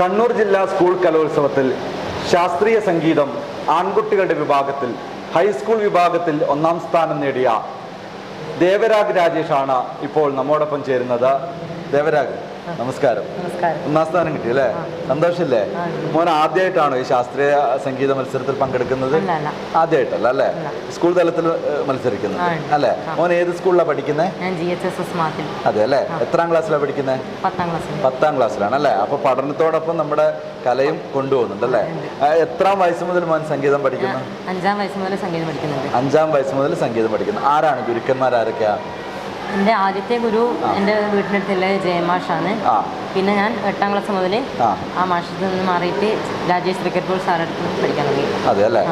കണ്ണൂർ ജില്ലാ സ്കൂൾ കലോത്സവത്തിൽ ശാസ്ത്രീയ സംഗീതം ആൺകുട്ടികളുടെ വിഭാഗത്തിൽ ഹൈസ്കൂൾ വിഭാഗത്തിൽ ഒന്നാം സ്ഥാനം നേടിയ ദേവരാഗ് രാജേഷാണ് ഇപ്പോൾ നമ്മോടൊപ്പം ചേരുന്നത്. ദേവരാഗ്. നമസ്കാരം. ഒന്നാം സ്ഥാനം കിട്ടി അല്ലേ? സന്തോഷമില്ലേ? മോൻ ആദ്യമായിട്ടാണോ ഈ ശാസ്ത്രീയ സംഗീത മത്സരത്തിൽ പങ്കെടുക്കുന്നത്? ആദ്യമായിട്ടല്ല അല്ലേ. സ്കൂൾ തലത്തിൽ മത്സരിക്കുന്നത് അല്ലേ? മോൻ ഏത് സ്കൂളിലാണ് പഠിക്കുന്നത് അതെ അല്ലേ? എത്രാം ക്ലാസ്സിലാണ് പഠിക്കുന്നത് പത്താം ക്ലാസ്സിലാണ് അല്ലേ? അപ്പൊ പഠനത്തോടൊപ്പം നമ്മുടെ കലയും കൊണ്ടുപോകുന്നുണ്ട് അല്ലേ? എത്രാം വയസ്സ് മുതൽ മോൻ സംഗീതം പഠിക്കുന്നു? അഞ്ചാം വയസ്സ് മുതൽ സംഗീതം പഠിക്കുന്നു അഞ്ചാം വയസ്സ് മുതൽ സംഗീതം പഠിക്കുന്നു. ആരാണ് ഗുരുക്കന്മാർ ആരൊക്കെയാ എന്റെ ആദ്യത്തെ ഗുരു എന്റെ വീട്ടിനടുത്തുള്ള ജയമാഷാണ് പിന്നെ ഞാൻ എട്ടാം ക്ലാസ് മുതൽ ആ. മാഷത്തിൽ നിന്ന് മാറിയിട്ട് രാജേഷ് ക്രിക്കറ്റ് ബോൾ സാറടുത്ത് പഠിക്കാൻ തുടങ്ങി. അതെ അല്ലേ?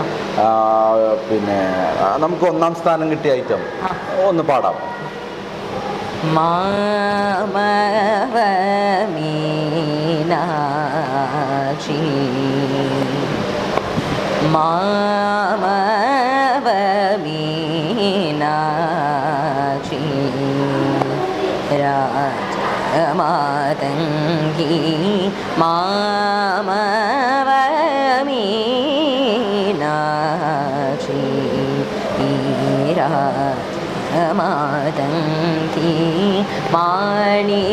പിന്നെ നമുക്ക് ഒന്നാം സ്ഥാനം കിട്ടിയ ഐറ്റം ഒന്ന് പാടാം. മാമീനാക്ഷി മാമീനാക്ഷി ராஜமாதங்கி மாமவமீனாட்சி மாதங்கி மாணிக்கவல்லகி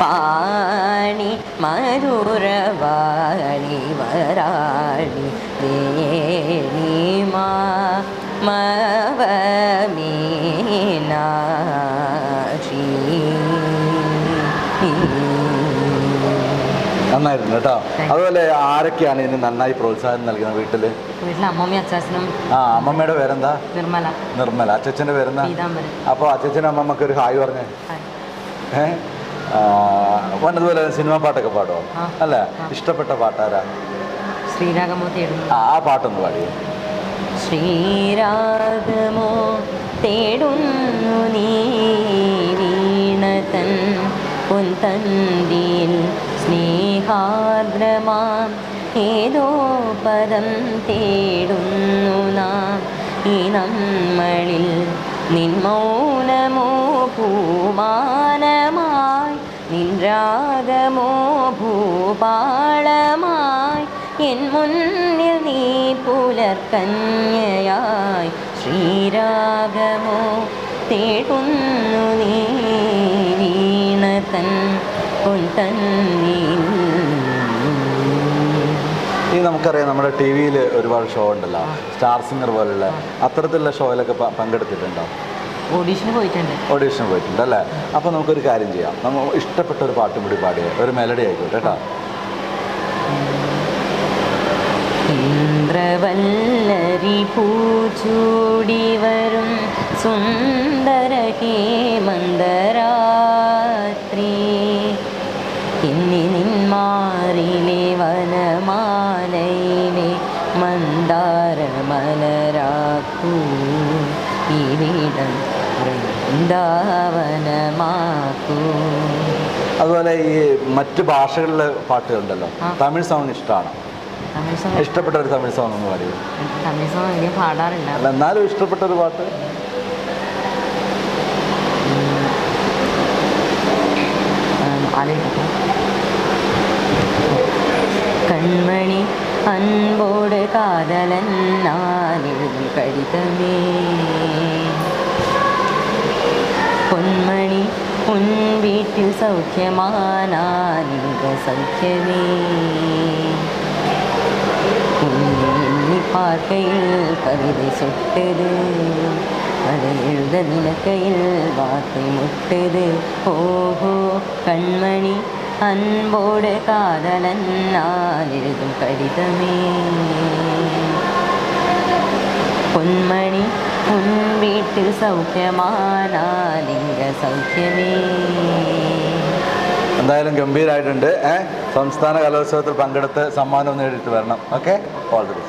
பாணி மதுரவாணி வராணி தேனி மா നന്നായിരുന്നു കേട്ടോ. അതുപോലെ ആരൊക്കെയാണ് ഇതിന് നന്നായി പ്രോത്സാഹനം നൽകുന്നത് വീട്ടിൽ? വീട്ടിലെ അമ്മമ്മയും അച്ചാച്ചനും ആ അമ്മമ്മയുടെ പേരെന്താ? നിർമ്മല. നിർമ്മല. അച്ഛന്റെ പേരെന്താ? അപ്പൊ അപ്പോൾ അച്ഛനും അമ്മമ്മക്ക് ഒരു ഹായ് പറഞ്ഞേ. ഏഹ് അതുപോലെ സിനിമാ പാട്ടൊക്കെ പാടുമോ ആ. അല്ല? ഇഷ്ടപ്പെട്ട പാട്ടാരാ? ശ്രീരാഗമോ ആ പാട്ടൊന്ന് പാടിയോ. ശ്രീരാഗമോ പൊൻതന്തിയിൽ സ്നേഹാർദ്രമാം. ഏതോ പദം തേടുന്നു നാം. ഈ നമ്മളിൽ നിന്മൗനമോ ഭൂമാനമായി പൂമാനമായി നിൻ രാഗമോ ഭൂപാളമായി എൻ മുന്നിൽ നീ പുലർക്കന്യയായി ശ്രീരാഗമോ തേടുന്നു ഈ നമുക്കറിയാം നമ്മുടെ ടി വിയിൽ ഒരുപാട് ഷോ ഉണ്ടല്ലോ. സ്റ്റാർ സിംഗർ പോലുള്ള അത്തരത്തിലുള്ള ഷോയിലൊക്കെ പങ്കെടുത്തിട്ടുണ്ടോ? ഓഡീഷന് പോയിട്ടുണ്ട്. ഓഡീഷന് പോയിട്ടുണ്ട് അല്ലേ അപ്പോൾ നമുക്കൊരു കാര്യം ചെയ്യാം. നമ്മൾ ഇഷ്ടപ്പെട്ട ഒരു പാട്ടും കൂടി പാടിയ. ഒരു മെലഡി ആയിക്കോട്ടെ കേട്ടോ ഇന്ദ്രവല്ലരി പൂച്ചൂടി വരും. സുന്ദര ഇവിടം വൃന്ദാവനമാക്കൂ. അതുപോലെ ഈ മറ്റ് ഭാഷകളിലെ പാട്ടുകളുണ്ടല്ലോ. തമിഴ് സോങ് ഇഷ്ടമാണ്. ഇഷ്ടപ്പെട്ട ഒരു തമിഴ് സോങ് എന്ന് പറയുന്നത്. തമിഴ് സോങ് വലിയ പാടാറില്ല. അല്ല എന്നാലും ഇഷ്ടപ്പെട്ട ഒരു പാട്ട്. കൺമണി അൻപോട് കാതലൻ கடிதமே பொன்மணி உன் வீட்டில் சௌக்கியமா நான் இங்க சௌக்கியமே உன்னை எண்ணி பார்க்கையில் கவிதை சொட்டது அதை எழுத நிலக்கையில் வார்த்தை முட்டது ஓஹோ கண்மணி அன்போடு காதலன் நான் எழுதும் கடிதமே പൊന്മണി ഉൻ വീട്ടിൽ സൗഖ്യമാനാലിംഗ സൗഖ്യമേ. എന്തായാലും ഗംഭീരമായിട്ടുണ്ട് സംസ്ഥാന കലോത്സവത്തിൽ പങ്കെടുത്ത് സമ്മാനം നേടിയിട്ട് വരണം ഓക്കെ? All the best